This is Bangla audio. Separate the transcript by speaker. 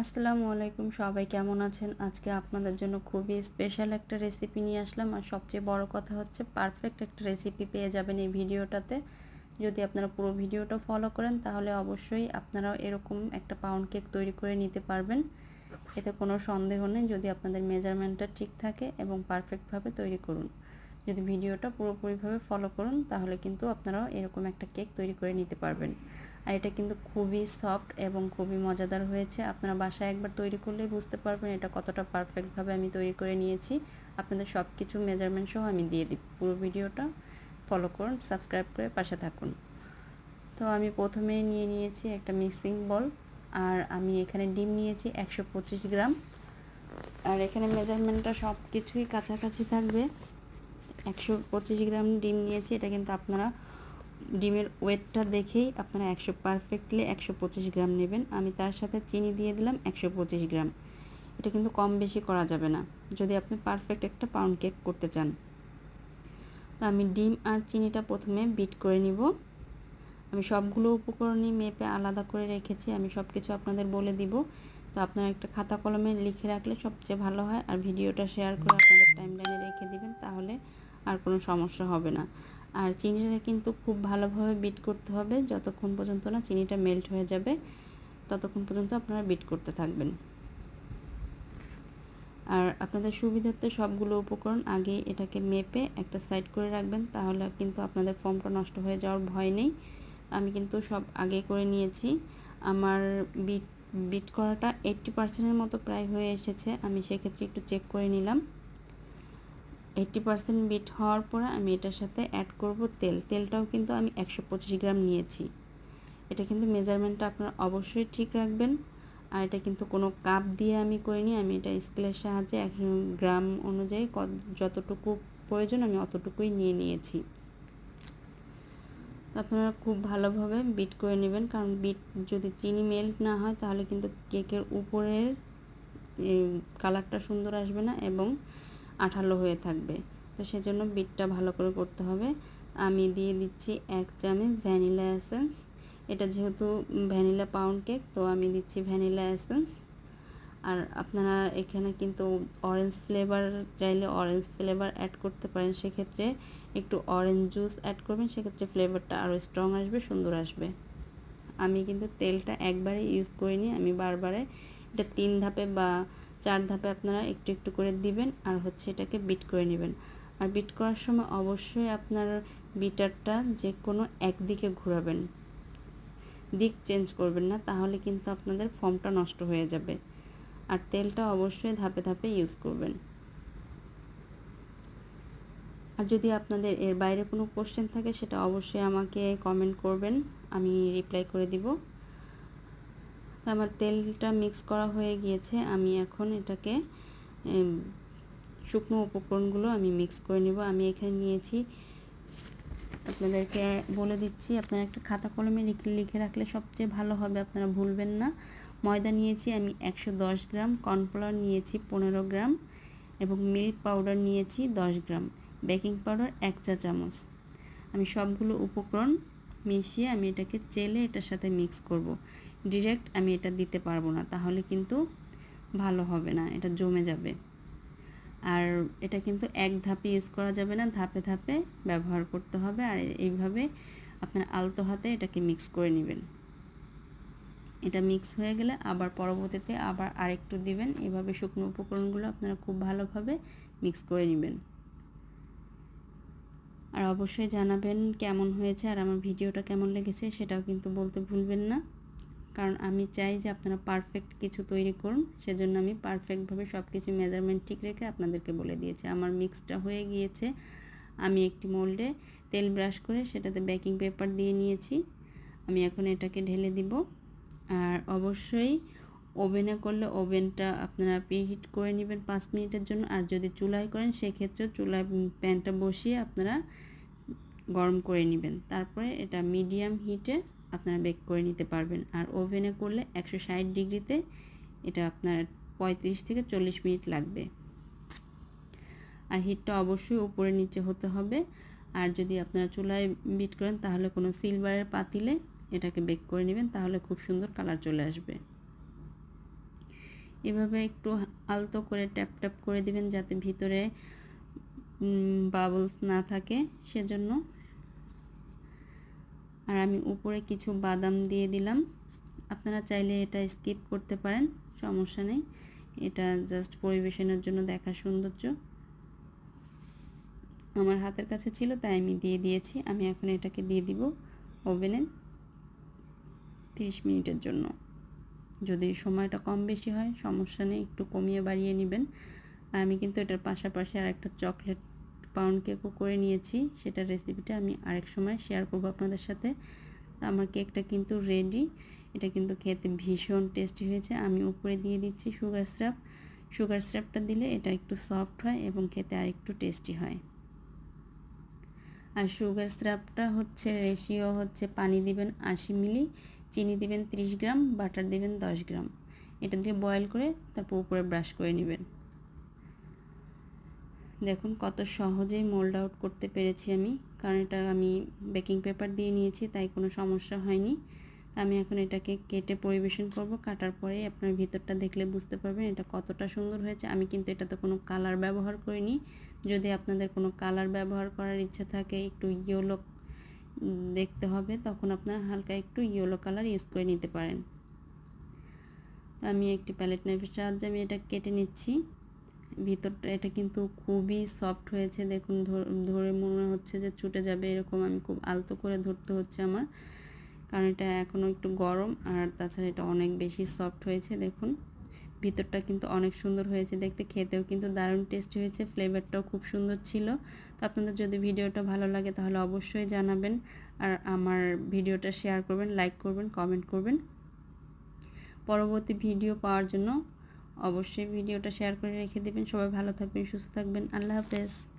Speaker 1: আসসালামু আলাইকুম, সবাই কেমন আছেন? আজকে আপনাদের জন্য খুবই স্পেশাল একটা রেসিপি নিয়ে আসলাম। আর সবচেয়ে বড় কথা হচ্ছে পারফেক্ট একটা রেসিপি পেয়ে যাবেন এই ভিডিওটাতে। যদি আপনারা পুরো ভিডিওটা ফলো করেন, তাহলে অবশ্যই আপনারাও এরকম একটা পাউন্ড কেক তৈরি করে নিতে পারবেন। এতে কোনো সন্দেহ নেই, যদি আপনাদের মেজারমেন্টটা ঠিক থাকে এবং পারফেক্টভাবে তৈরি করুন। যদি ভিডিওটা পুরোপুরিভাবে ফলো করুন, তাহলে কিন্তু আপনারাও এরকম একটা কেক তৈরি করে নিতে পারবেন। আর এটা কিন্তু খুবই সফট এবং খুবই মজাদার হয়েছে। আপনারা বাসায় একবার তৈরি করলেই বুঝতে পারবেন এটা কতটা পারফেক্টভাবে আমি তৈরি করে নিয়েছি। আপনাদের সব কিছু মেজারমেন্ট সহ আমি দিয়ে দিই পুরো ভিডিওটা। ফলো করুন সাবস্ক্রাইব করে পাশে থাকুন। তো আমি প্রথমেই নিয়ে নিয়েছি একটা মিক্সিং বল আর আমি এখানে ডিম নিয়েছি একশো পঁচিশ গ্রাম। আর এখানে মেজারমেন্টটা সব কিছুই কাছাকাছি থাকবে। একশো পঁচিশ গ্রাম ডিম নিয়েছি, এটা কিন্তু আপনারা ডিমের ওয়েটটা দেখেই আপনারা একশো পারফেক্টলি একশো পঁচিশ গ্রাম নেবেন। আমি তার সাথে চিনি দিয়ে দিলাম একশো পঁচিশ গ্রাম। এটা কিন্তু কম বেশি করা যাবে না, যদি আপনি পারফেক্ট একটা পাউন্ড কেক করতে চান। তো আমি ডিম আর চিনিটা প্রথমে বিট করে নিব। আমি সবগুলো উপকরণই মেপে আলাদা করে রেখেছি, আমি সব কিছু আপনাদের বলে দিব। তো আপনারা একটা খাতা কলমে লিখে রাখলে সবচেয়ে ভালো হয়, আর ভিডিওটা শেয়ার করে আপনাদের টাইমলাইনে রেখে দিবেন, তাহলে আর কোনো সমস্যা হবে না। আর চিনিটা কিন্তু খুব ভালোভাবে বিট করতে হবে। যতক্ষণ পর্যন্ত না চিনিটা মেল্ট হয়ে যাবে, ততক্ষণ পর্যন্ত আপনারা বিট করতে থাকবেন। আর আপনাদের সুবিধার্থে সবগুলো উপকরণ আগে এটাকে মেপে একটা সাইড করে রাখবেন, তাহলে কিন্তু আপনাদের ফর্মটা নষ্ট হয়ে যাওয়ার ভয় নেই। আমি কিন্তু সব আগে করে নিয়েছি। আমার বিট বিট করাটা এইট্টি পার্সেন্টের মতো প্রায় হয়ে এসেছে। আমি সেক্ষেত্রে একটু চেক করে নিলাম। এইট্টি পারসেন্ট বিট হওয়ার পরে আমি এটার সাথে অ্যাড করব তেল। তেলটাও কিন্তু আমি একশো পঁচিশ গ্রাম নিয়েছি। এটা কিন্তু মেজারমেন্টটা আপনারা অবশ্যই ঠিক রাখবেন। আর এটা কিন্তু কোনো কাপ দিয়ে আমি করিনি। আমি এটা স্কেলের সাহায্যে এক গ্রাম অনুযায়ী যতটুকু প্রয়োজন আমি অতটুকুই নিয়ে নিয়েছি। আপনারা খুব ভালোভাবে বিট করে নেবেন। কারণ বিট যদি চিনি মেল্ট না হয়, তাহলে কিন্তু কেকের উপরের কালারটা সুন্দর আসবে না। এবং আঠালো হয়ে থাকবে। তো সেজন্য বিটটা ভালো করে করতে হবে। আমি দিয়ে দিচ্ছি এক চামচ ভ্যানিলা এসেন্স। এটা যেহেতু ভ্যানিলা পাউন্ড কেক, তো আমি দিচ্ছি ভ্যানিলা এসেন্স। আর আপনারা এখানে কিন্তু অরেঞ্জ ফ্লেভার চাইলে অরেঞ্জ ফ্লেভার অ্যাড করতে পারেন। সেক্ষেত্রে একটু অরেঞ্জ জুস অ্যাড করবেন। সেক্ষেত্রে ফ্লেভারটা আরও স্ট্রং আসবে, সুন্দর আসবে। আমি কিন্তু তেলটা একবারে ইউজ করিনি, আমি বারবারে এটা তিন ধাপে বা চার ধাপে আপনারা একটু একটু করে দিবেন আর হচ্ছে এটাকে বিট করে নেবেন। আর বিট করার সময় অবশ্যই আপনার বিটারটা যে কোনো একদিকে ঘোরাবেন। দিক চেঞ্জ করবেন না, তাহলে কিন্তু আপনাদের ফর্মটা নষ্ট হয়ে যাবে। আর তেলটা অবশ্যই ধাপে ধাপে ইউজ করবেন। আর যদি আপনাদের এর বাইরে কোনো কোশ্চেন থাকে, সেটা অবশ্যই আমাকে কমেন্ট করবেন, আমি রিপ্লাই করে দিব। আমার তেলটা মিক্স করা হয়ে গিয়েছে, আমি এখন এটাকে শুকনো উপকরণগুলো আমি মিক্স করে নেব। আমি এখানে নিয়েছি, আপনাদেরকে বলে দিচ্ছি, আপনারা একটা খাতা কলমে লিখে লিখে রাখলে সবচেয়ে ভালো হবে, আপনারা ভুলবেন না। ময়দা নিয়েছি আমি একশো দশ গ্রাম, কর্নফ্লাওয়ার নিয়েছি পনেরো গ্রাম এবং মিল্ক পাউডার নিয়েছি দশ গ্রাম। বেকিং পাউডার এক চা চামচ। আমি সবগুলো উপকরণ মিশিয়ে আমি এটাকে চেলে এটার সাথে মিক্স করব। ডিরেক্ট আমি এটা দিতে পারব না, তাহলে কিন্তু ভালো হবে না, এটা জমে যাবে। আর এটা কিন্তু এক ধাপে ইউজ করা যাবে না, ধাপে ধাপে ব্যবহার করতে হবে, আর এইভাবে আপনার আলতো হাতে এটাকে মিক্স করে নেবেন। এটা মিক্স হয়ে গেলে আবার পরবর্তীতে আবার আরেকটু দিবেন, এভাবে শুকনো উপকরণগুলো আপনারা খুব ভালোভাবে মিক্স করে নেবেন। আর অবশ্যই জানাবেন কেমন হয়েছে, আর আমার ভিডিওটা কেমন লেগেছে, সেটাও কিন্তু বলতে ভুলবেন না। কারণ আমি চাই যে আপনারা পারফেক্ট কিছু তৈরি করুন। সেজন্য আমি পারফেক্টভাবে সব কিছু মেজারমেন্ট ঠিক রেখে আপনাদেরকে বলে দিয়েছি। আমার মিক্সটা হয়ে গিয়েছে। আমি একটি মোল্ডে তেল ব্রাশ করে সেটাতে বেকিং পেপার দিয়ে নিয়েছি। আমি এখন এটাকে ঢেলে দিব। আর অবশ্যই ওভেনে করলে ওভেনটা আপনারা প্রিহিট করে নেবেন পাঁচ মিনিটের জন্য। আর যদি চুলায় করেন সেক্ষেত্রে চুলায় প্যানটা বসিয়ে আপনারা গরম করে নেবেন। তারপরে এটা মিডিয়াম হিটে আপনারা বেক করে নিতে পারবেন। আর ওভেনে করলে একশো ষাট ডিগ্রিতে এটা আপনার পঁয়ত্রিশ থেকে চল্লিশ মিনিট লাগবে। আর হিটটা অবশ্যই উপরে নিচে হতে হবে। আর যদি আপনারা চুলায় বিট করেন, তাহলে কোনো সিলভারের পাতিলে এটাকে বেক করে নেবেন, তাহলে খুব সুন্দর কালার চলে আসবে। এভাবে একটু আলতো করে ট্যাপ ট্যাপ করে দিবেন, যাতে ভিতরে বাবলস না থাকে। সেজন্য আর আমি উপরে কিছু বাদাম দিয়ে দিলাম। আপনারা চাইলে এটা স্কিপ করতে পারেন, সমস্যা নেই। এটা জাস্ট পরিবেশনের জন্য দেখা সৌন্দর্য। আমার হাতের কাছে ছিল, তাই আমি দিয়ে দিয়েছি। আমি এখন এটাকে দিয়ে দিব ওভেনে তিরিশ মিনিটের জন্য। যদি সময়টা কম বেশি হয়, সমস্যা নেই, একটু কমিয়ে বাড়িয়ে নেবেন। আমি কিন্তু এটার পাশাপাশি আর একটা চকলেট পাউন্ড কেকও করে নিয়েছি। সেটার রেসিপিটা আমি আরেক সময় শেয়ার করব আপনাদের সাথে। আমার কেকটা কিন্তু রেডি এটা কিন্তু খেতে ভীষণ টেস্টি হয়েছে। আমি উপরে দিয়ে দিচ্ছি সুগার স্রাপ সুগার স্রাপটা দিলে এটা একটু সফট হয় এবং খেতে আর একটু টেস্টি হয়। আর সুগার স্রাপটা হচ্ছে রেশিও হচ্ছে পানি দিবেন আশি মিলি চিনি দিবেন 30 গ্রাম বাটার দিবেন 10 গ্রাম। এটা দিয়ে বয়েল করে তারপর উপরে ব্রাশ করে নেবেন। দেখুন, কত সহজেই মোল্ড আউট করতে পেরেছি আমি। কারণ এটা আমি বেকিং পেপার দিয়ে নিয়েছি, তাই কোনো সমস্যা হয়নি। আমি এখন এটাকে কেটে পরিবেশন করব। কাটার পরে আপনার ভিতরটা দেখলে বুঝতে পারবেন এটা কতটা সুন্দর হয়েছে। আমি কিন্তু এটাতে কোনো কালার ব্যবহার করিনি। যদি আপনাদের কোনো কালার ব্যবহার করার ইচ্ছা থাকে, একটু ইয়েলো দেখতে হবে, তখন আপনার হালকা একটু ইয়েলো কালার ইউজ করে নিতে পারেন। আমি একটি প্যালেট নাইফের সাহায্যে আমি এটা কেটে নিচ্ছি। ভিতরটা, এটা কিন্তু খুবই সফট হয়েছে। দেখুন, ধরে মনে হচ্ছে যে ছুটে যাবে এরকম। আমি খুব আলতো করে ধরতে হচ্ছে আমার, কারণ এটা এখনও একটু গরম। আর তাছাড়া এটা অনেক বেশি সফট হয়েছে, দেখুন। ভিতরটা কিন্তু অনেক সুন্দর হয়েছে দেখতে। খেতেও কিন্তু দারুণ টেস্ট হয়েছে ফ্লেভারটাও খুব সুন্দর ছিল। তো আপনাদের যদি ভিডিওটা ভালো লাগে তাহলে অবশ্যই জানাবেন। আর আমার ভিডিওটা শেয়ার করবেন লাইক করবেন কমেন্ট করবেন। পরবর্তী ভিডিও পাওয়ার জন্য অবশ্যই ভিডিওটা শেয়ার করে রেখে দেবেন। সবাই ভালো থাকবেন সুস্থ থাকবেন। আল্লাহ হাফেজ।